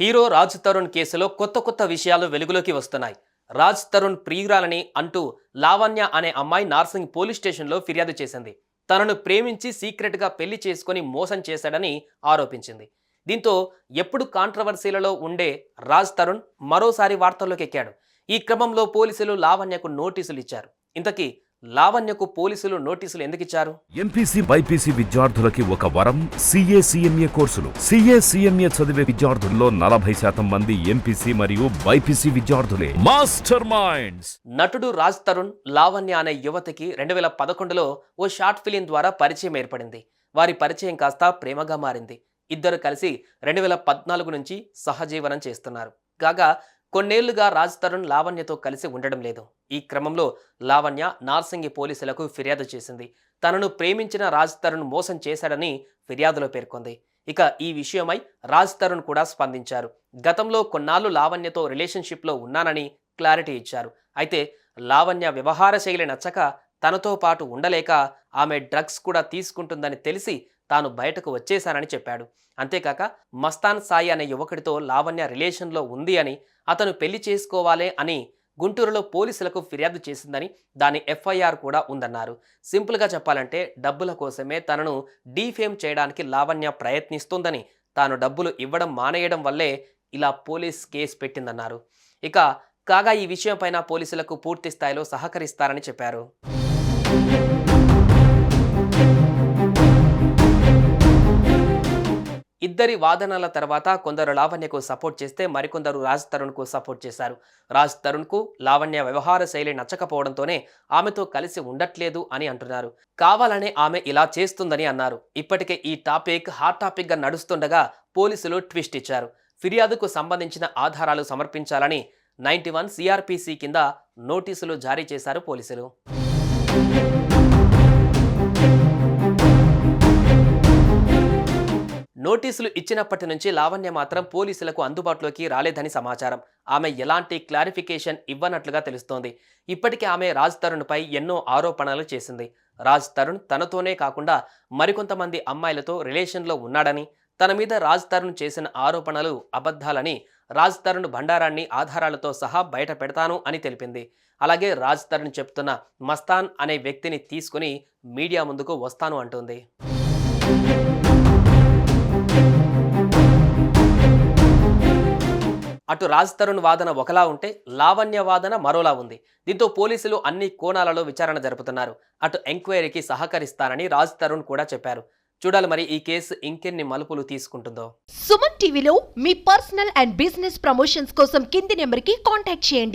Hero Raj Tarun కేసులో కొత్త కొత్త విషయాలు వెలుగులోకి వస్తున్నాయి. రాజ్ తరుణ్ ప్రియురాలని అంటూ లావణ్య అనే అమ్మాయి నార్సింగ్ పోలీస్ స్టేషన్లో ఫిర్యాదు చేసింది. తనను ప్రేమించి సీక్రెట్గా పెళ్ళి చేసుకుని మోసం చేశాడని ఆరోపించింది. దీంతో ఎప్పుడు కాంట్రవర్సీలలో ఉండే రాజ్ తరుణ్ మరోసారి వార్తల్లోకి ఎక్కాడు. ఈ క్రమంలో పోలీసులు లావణ్యకు నోటీసులు ఇచ్చారు. ఇంతకీ లావణ్యకు పోలీసులు నోటీసులు ఎందుకు ఇచ్చారు ఎంపీసీ బైపీసీ విద్యార్థులకి ఒక వరం సిఏ సిఎంఏ కోర్సులు. సిఏ సిఎంఏ చదివే విద్యార్థుల్లో నలభై శాతం మంది ఎంపీసీ మరియు బైపీసీ విద్యార్థులే. Master minds! నటుడు రాజ్ తరుణ్ లావణ్య అనే యువతికి రెండు వేల పదకొండులో ఓ షార్ట్ ఫిలిం ద్వారా పరిచయం ఏర్పడింది. వారి పరిచయం కాస్త ప్రేమగా మారింది. ఇద్దరు కలిసి రెండు వేల పద్నాలుగు నుంచి సహజీవనం చేస్తున్నారు. కాగా కొన్నేళ్ళుగా రాజ్ తరుణ్ లావణ్యతో కలిసి ఉండడం లేదు. ఈ క్రమంలో లావణ్య నార్సింగి పోలీసులకు ఫిర్యాదు చేసింది. తనను ప్రేమించిన రాజ్ తరుణ్ మోసం చేశాడని ఫిర్యాదులో పేర్కొంది. ఇక ఈ విషయమై రాజ్ తరుణ్ కూడా స్పందించారు. గతంలో కొన్నాళ్ళు లావణ్యతో రిలేషన్షిప్లో ఉన్నానని క్లారిటీ ఇచ్చారు. అయితే లావణ్య వ్యవహార శైలి నచ్చక తనతో పాటు ఉండలేక ఆమె డ్రగ్స్ కూడా తీసుకుంటుందని తెలిసి తాను బయటకు వచ్చేశానని చెప్పాడు. అంతేకాక మస్తాన్ సాయి అనే యువకుడితో లావణ్య రిలేషన్లో ఉంది అని అతను పెళ్ళి చేసుకోవాలే అని గుంటూరులో పోలీసులకు ఫిర్యాదు చేసిందని దాని ఎఫ్ఐఆర్ కూడా ఉందన్నారు. సింపుల్గా చెప్పాలంటే డబ్బుల కోసమే తనను డీఫేమ్ చేయడానికి లావణ్య ప్రయత్నిస్తోందని తాను డబ్బులు ఇవ్వడం మానేయడం వల్లే ఇలా పోలీస్ కేసు పెట్టిందన్నారు. ఇక కాగా ఈ విషయంపైన పోలీసులకు పూర్తి స్థాయిలో సహకరిస్తారని చెప్పారు. ఇద్దరి వాదనల తర్వాత కొందరు లావణ్యకు సపోర్ట్ చేస్తే మరికొందరు రాజ్ తరుణ్కు సపోర్ట్ చేశారు. రాజ్ తరుణ్కు లావణ్య వ్యవహార శైలి నచ్చకపోవడంతోనే ఆమెతో కలిసి ఉండట్లేదు అని అంటున్నారు. కావాలనే ఆమె ఇలా చేస్తుందని అన్నారు. ఇప్పటికే ఈ టాపిక్ హాట్ టాపిక్గా నడుస్తుండగా పోలీసులు ట్విస్ట్ ఇచ్చారు. ఫిర్యాదుకు సంబంధించిన ఆధారాలు సమర్పించాలని నైంటీ వన్ సిఆర్పిసి కింద నోటీసులు జారీ చేశారు పోలీసులు. నోటీసులు ఇచ్చినప్పటి నుంచి లావణ్య మాత్రం పోలీసులకు అందుబాటులోకి రాలేదని సమాచారం. ఆమె ఎలాంటి క్లారిఫికేషన్ ఇవ్వనట్లుగా తెలుస్తోంది. ఇప్పటికే ఆమె రాజ్ తరుణ్పై ఎన్నో ఆరోపణలు చేసింది. రాజ్ తరుణ్ తనతోనే కాకుండా మరికొంతమంది అమ్మాయిలతో రిలేషన్లో ఉన్నాడని తన మీద రాజ్ తరుణ్ చేసిన ఆరోపణలు అబద్ధాలని రాజ్ తరుణ్ భండారాన్ని ఆధారాలతో సహా బయట పెడతాను అని తెలిపింది. అలాగే రాజ్ తరుణ్ చెప్తున్న మస్తాన్ అనే వ్యక్తిని తీసుకుని మీడియా ముందుకు వస్తాను అంటుంది. అటు రాజ్ తరుణ్ వాదన ఒకలా ఉంటే లావణ్య వాదన మరోలా ఉంది. దీంతో పోలీసులు అన్ని కోణాలలో విచారణ జరుపుతున్నారు. అటు ఎంక్వైరీకి సహకరిస్తారని రాజ్ తరుణ్ కూడా చెప్పారు. చూడాలి మరి ఈ కేసు ఇంకెన్ని మలుపులు తీసుకుంటుందో. సుమన్ టీవీలో మీ పర్సనల్ అండ్ బిజినెస్ ప్రమోషన్స్ కోసం కింది నెంబర్కి కాంటాక్ట్ చేయండి.